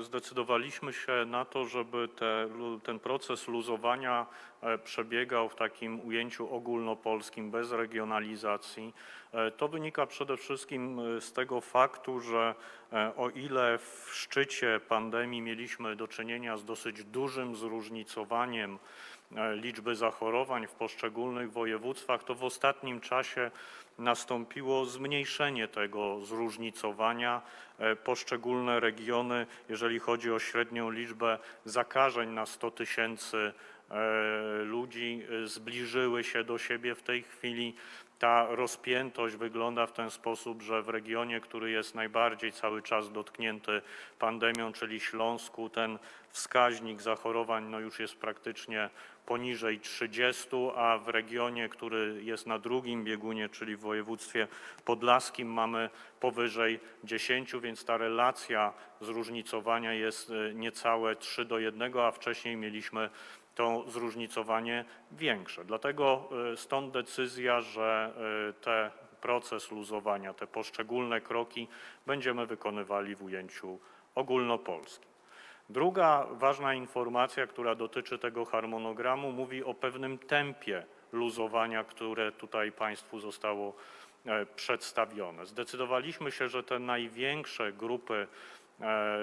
Zdecydowaliśmy się na to, żeby te, ten proces luzowania e, przebiegał w takim ujęciu ogólnopolskim, bez regionalizacji. E, To wynika przede wszystkim e, z tego faktu, że o ile w szczycie pandemii mieliśmy do czynienia z dosyć dużym zróżnicowaniem liczby zachorowań w poszczególnych województwach, to w ostatnim czasie nastąpiło zmniejszenie tego zróżnicowania. Poszczególne regiony, jeżeli chodzi o średnią liczbę zakażeń na 100 tysięcy ludzi, e, zbliżyły się do siebie w tej chwili. Ta rozpiętość wygląda w ten sposób, że w regionie, który jest najbardziej cały czas dotknięty pandemią, czyli Śląsku, ten wskaźnik zachorowań no już jest praktycznie poniżej 30, a w regionie, który jest na drugim biegunie, czyli w województwie podlaskim mamy powyżej 10, więc ta relacja zróżnicowania jest e, niecałe 3 do 1, a wcześniej mieliśmy to zróżnicowanie większe. Dlatego e, stąd decyzja, że e, te proces luzowania, te poszczególne kroki będziemy wykonywali w ujęciu ogólnopolskim. Druga ważna informacja, która dotyczy tego harmonogramu, mówi o pewnym tempie luzowania, które tutaj Państwu zostało e, przedstawione. Zdecydowaliśmy się, że te największe grupy e,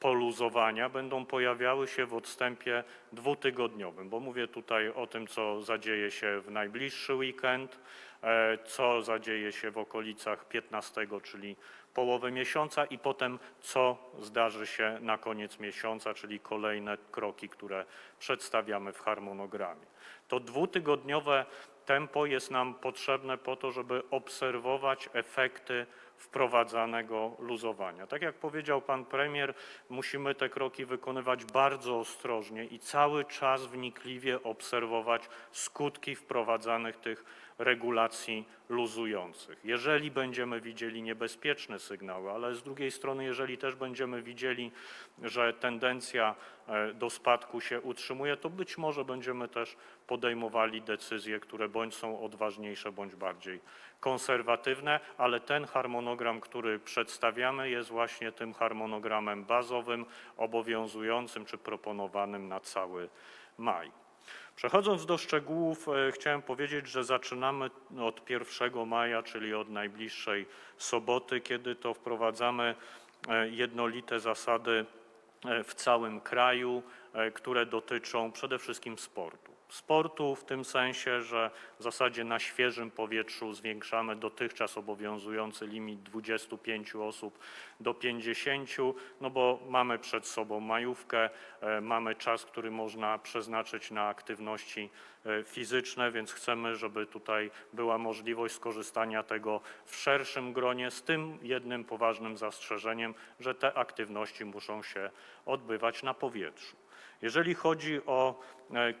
poluzowania będą pojawiały się w odstępie dwutygodniowym, bo mówię tutaj o tym, co zadzieje się w najbliższy weekend, e, co zadzieje się w okolicach 15, czyli połowy miesiąca i potem co zdarzy się na koniec miesiąca, czyli kolejne kroki, które przedstawiamy w harmonogramie. To dwutygodniowe tempo jest nam potrzebne po to, żeby obserwować efekty wprowadzanego luzowania. Tak jak powiedział pan premier, musimy te kroki wykonywać bardzo ostrożnie i cały czas wnikliwie obserwować skutki wprowadzanych tych regulacji luzujących. Jeżeli będziemy widzieli niebezpieczne sygnały, ale z drugiej strony, jeżeli też będziemy widzieli, że tendencja e, do spadku się utrzymuje, to być może będziemy też podejmowali decyzje, które bądź są odważniejsze, bądź bardziej konserwatywne, ale ten harmonogram, który przedstawiamy, jest właśnie tym harmonogramem bazowym, obowiązującym czy proponowanym na cały maj. Przechodząc do szczegółów, e, chciałem powiedzieć, że zaczynamy od 1 maja, czyli od najbliższej soboty, kiedy to wprowadzamy e, jednolite zasady e, w całym kraju, które dotyczą przede wszystkim sportu. Sportu w tym sensie, że w zasadzie na świeżym powietrzu zwiększamy dotychczas obowiązujący limit 25 osób do 50, no bo mamy przed sobą majówkę, e, mamy czas, który można przeznaczyć na aktywności e, fizyczne, więc chcemy, żeby tutaj była możliwość skorzystania tego w szerszym gronie, z tym jednym poważnym zastrzeżeniem, że te aktywności muszą się odbywać na powietrzu. Jeżeli chodzi o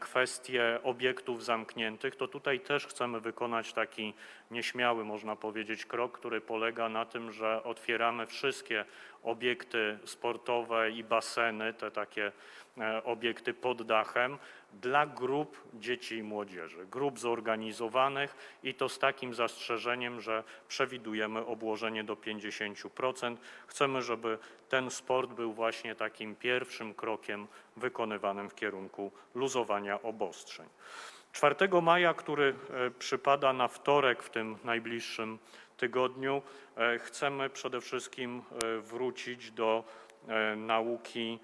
kwestie obiektów zamkniętych, to tutaj też chcemy wykonać taki nieśmiały, można powiedzieć, krok, który polega na tym, że otwieramy wszystkie obiekty sportowe i baseny, te takie e, obiekty pod dachem, dla grup dzieci i młodzieży, grup zorganizowanych i to z takim zastrzeżeniem, że przewidujemy obłożenie do 50%. Chcemy, żeby ten sport był właśnie takim pierwszym krokiem wykonywanym w kierunku luzowania obostrzeń. 4 maja, który e, przypada na wtorek w tym najbliższym tygodniu, e, chcemy przede wszystkim e, wrócić do nauki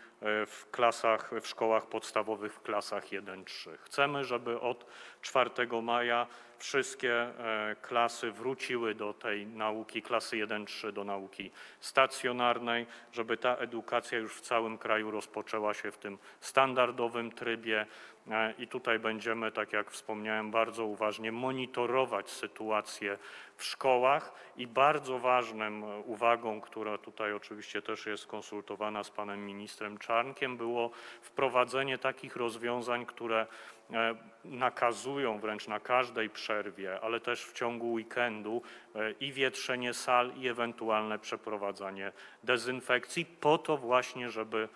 w klasach, w szkołach podstawowych w klasach 1-3. Chcemy, żeby od 4 maja wszystkie e, klasy wróciły do tej nauki, klasy 1-3 do nauki stacjonarnej, żeby ta edukacja już w całym kraju rozpoczęła się w tym standardowym trybie. E, i tutaj będziemy, tak jak wspomniałem, bardzo uważnie monitorować sytuację w szkołach i bardzo ważnym e, uwagą, która tutaj oczywiście też jest konsultowana z panem ministrem Czarnkiem, było wprowadzenie takich rozwiązań, które e, nakazują wręcz na każdej przerwie, ale też w ciągu weekendu e, i wietrzenie sal i ewentualne przeprowadzanie dezynfekcji po to właśnie, żeby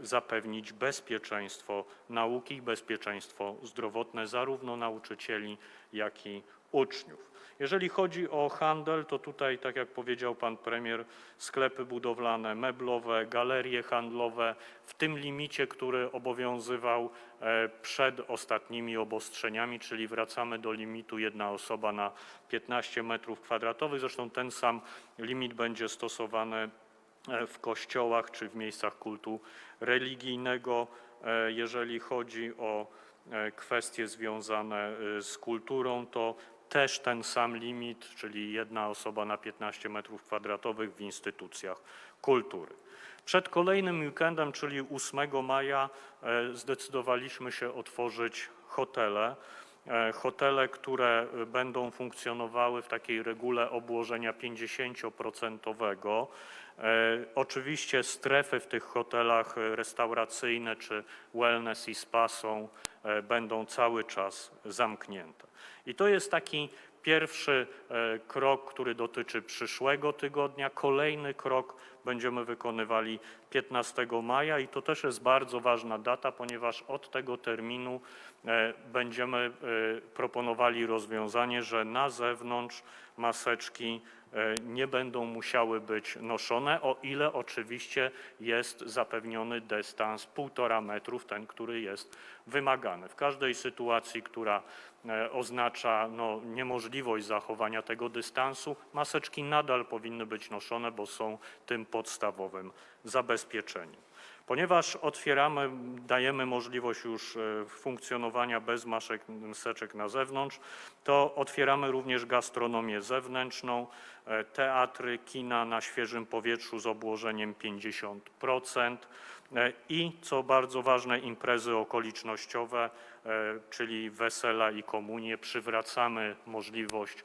zapewnić bezpieczeństwo nauki i bezpieczeństwo zdrowotne zarówno nauczycieli, jak i uczniów. Jeżeli chodzi o handel, to tutaj, tak jak powiedział pan premier, sklepy budowlane, meblowe, galerie handlowe w tym limicie, który obowiązywał e, przed ostatnimi obostrzeniami, czyli wracamy do limitu jedna osoba na 15 metrów kwadratowych. Zresztą ten sam limit będzie stosowany e, w kościołach czy w miejscach kultu religijnego. E, Jeżeli chodzi o e, kwestie związane e, z kulturą, to też ten sam limit, czyli jedna osoba na 15 metrów kwadratowych w instytucjach kultury. Przed kolejnym weekendem, czyli 8 maja, e, zdecydowaliśmy się otworzyć hotele. E, Hotele, które e, będą funkcjonowały w takiej regule obłożenia 50%. E, Oczywiście strefy w tych hotelach e, restauracyjne czy wellness i spa są, e, będą cały czas zamknięte. I to jest taki pierwszy krok, który dotyczy przyszłego tygodnia. Kolejny krok będziemy wykonywali 15 maja i to też jest bardzo ważna data, ponieważ od tego terminu będziemy proponowali rozwiązanie, że na zewnątrz maseczki nie będą musiały być noszone, o ile oczywiście jest zapewniony dystans 1,5 metrów, ten, który jest wymagany. W każdej sytuacji, która e, oznacza no, niemożliwość zachowania tego dystansu, maseczki nadal powinny być noszone, bo są tym podstawowym zabezpieczeniem. Ponieważ otwieramy, dajemy możliwość już e, funkcjonowania bez maszek, maseczek na zewnątrz, to otwieramy również gastronomię zewnętrzną, e, teatry, kina na świeżym powietrzu z obłożeniem 50% e, i co bardzo ważne, imprezy okolicznościowe, czyli wesela i komunie. Przywracamy możliwość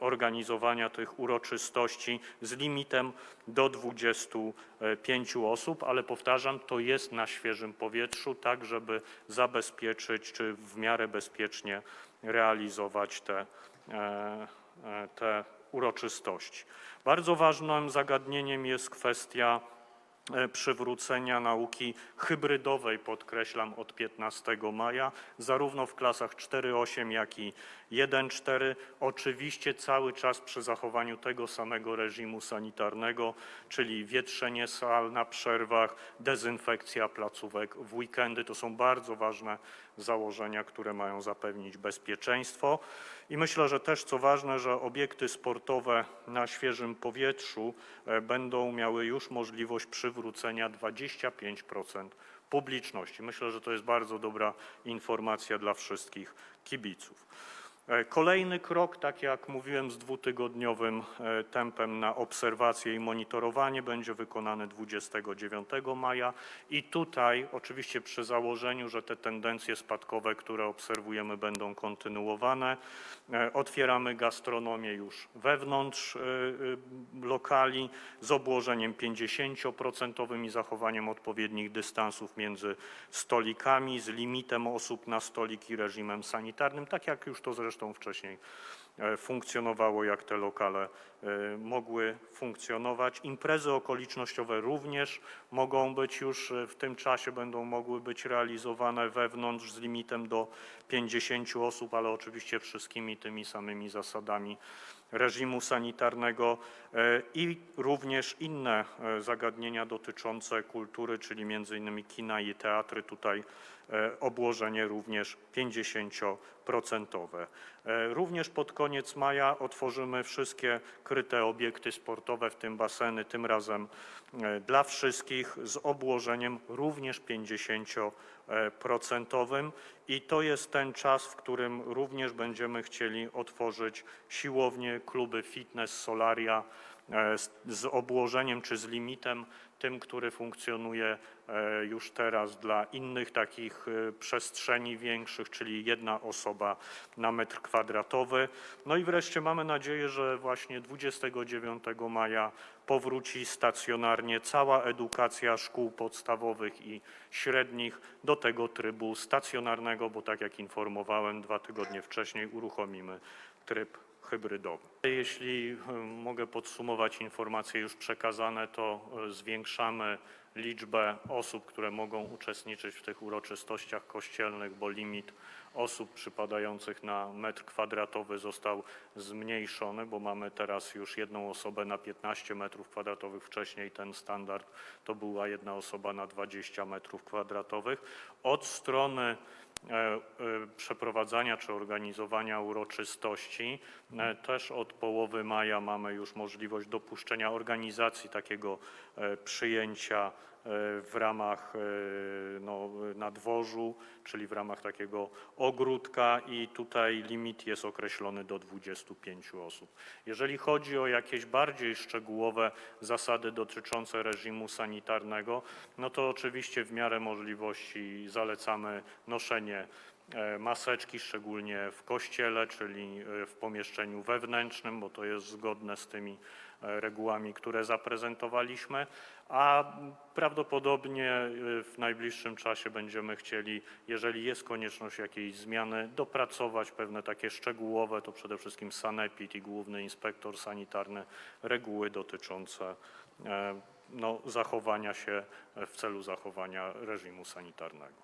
organizowania tych uroczystości z limitem do 25 osób, ale powtarzam, to jest na świeżym powietrzu, tak żeby zabezpieczyć czy w miarę bezpiecznie realizować te, e, e, te uroczystości. Bardzo ważnym zagadnieniem jest kwestia e, przywrócenia nauki hybrydowej, podkreślam, od 15 maja, zarówno w klasach 4-8, jak i 1-4. Oczywiście cały czas przy zachowaniu tego samego reżimu sanitarnego, czyli wietrzenie sal na przerwach, dezynfekcja placówek w weekendy. To są bardzo ważne założenia, które mają zapewnić bezpieczeństwo. I myślę, że też co ważne, że obiekty sportowe na świeżym powietrzu e, będą miały już możliwość przywrócenia 25% publiczności. Myślę, że to jest bardzo dobra informacja dla wszystkich kibiców. E, Kolejny krok, tak jak mówiłem, z dwutygodniowym e, tempem na obserwację i monitorowanie będzie wykonany 29 maja. I tutaj oczywiście przy założeniu, że te tendencje spadkowe, które obserwujemy będą kontynuowane, e, otwieramy gastronomię już wewnątrz lokali z obłożeniem 50% i zachowaniem odpowiednich dystansów między stolikami, z limitem osób na stolik i reżimem sanitarnym, tak jak już to zresztą wcześniej e, funkcjonowało, jak te lokale e, mogły funkcjonować. Imprezy okolicznościowe również mogą być już e, w tym czasie, będą mogły być realizowane wewnątrz z limitem do 50 osób, ale oczywiście wszystkimi tymi samymi zasadami reżimu sanitarnego i również inne zagadnienia dotyczące kultury, czyli między innymi kina i teatry. Tutaj obłożenie również 50%. E, Również pod koniec maja otworzymy wszystkie kryte obiekty sportowe, w tym baseny, tym razem e, dla wszystkich z obłożeniem również 50% i to jest ten czas, w którym również będziemy chcieli otworzyć siłownie, kluby fitness, solaria e, z, obłożeniem czy z limitem tym, który funkcjonuje e, już teraz dla innych takich e, przestrzeni większych, czyli jedna osoba na metr kwadratowy. No i wreszcie mamy nadzieję, że właśnie 29 maja powróci stacjonarnie cała edukacja szkół podstawowych i średnich do tego trybu stacjonarnego, bo tak jak informowałem dwa tygodnie wcześniej uruchomimy tryb Jeśli e, mogę podsumować informacje już przekazane, to e, zwiększamy liczbę osób, które mogą uczestniczyć w tych uroczystościach kościelnych, bo limit osób przypadających na metr kwadratowy został zmniejszony, bo mamy teraz już jedną osobę na 15 metrów kwadratowych. Wcześniej ten standard to była jedna osoba na 20 metrów kwadratowych. Od strony przeprowadzania czy organizowania uroczystości. E, Też od połowy maja mamy już możliwość dopuszczenia organizacji takiego e, przyjęcia e, w ramach e, no, na dworzu, czyli w ramach takiego ogródka i tutaj limit jest określony do 25 osób. Jeżeli chodzi o jakieś bardziej szczegółowe zasady dotyczące reżimu sanitarnego, no to oczywiście w miarę możliwości zalecamy noszenie e, maseczki, szczególnie w kościele, czyli e, w pomieszczeniu wewnętrznym, bo to jest zgodne z tymi e, regułami, które zaprezentowaliśmy, a prawdopodobnie e, w najbliższym czasie będziemy chcieli, jeżeli jest konieczność jakiejś zmiany, dopracować pewne takie szczegółowe, to przede wszystkim sanepid i główny inspektor sanitarny, reguły dotyczące e, no, zachowania się e, w celu zachowania reżimu sanitarnego.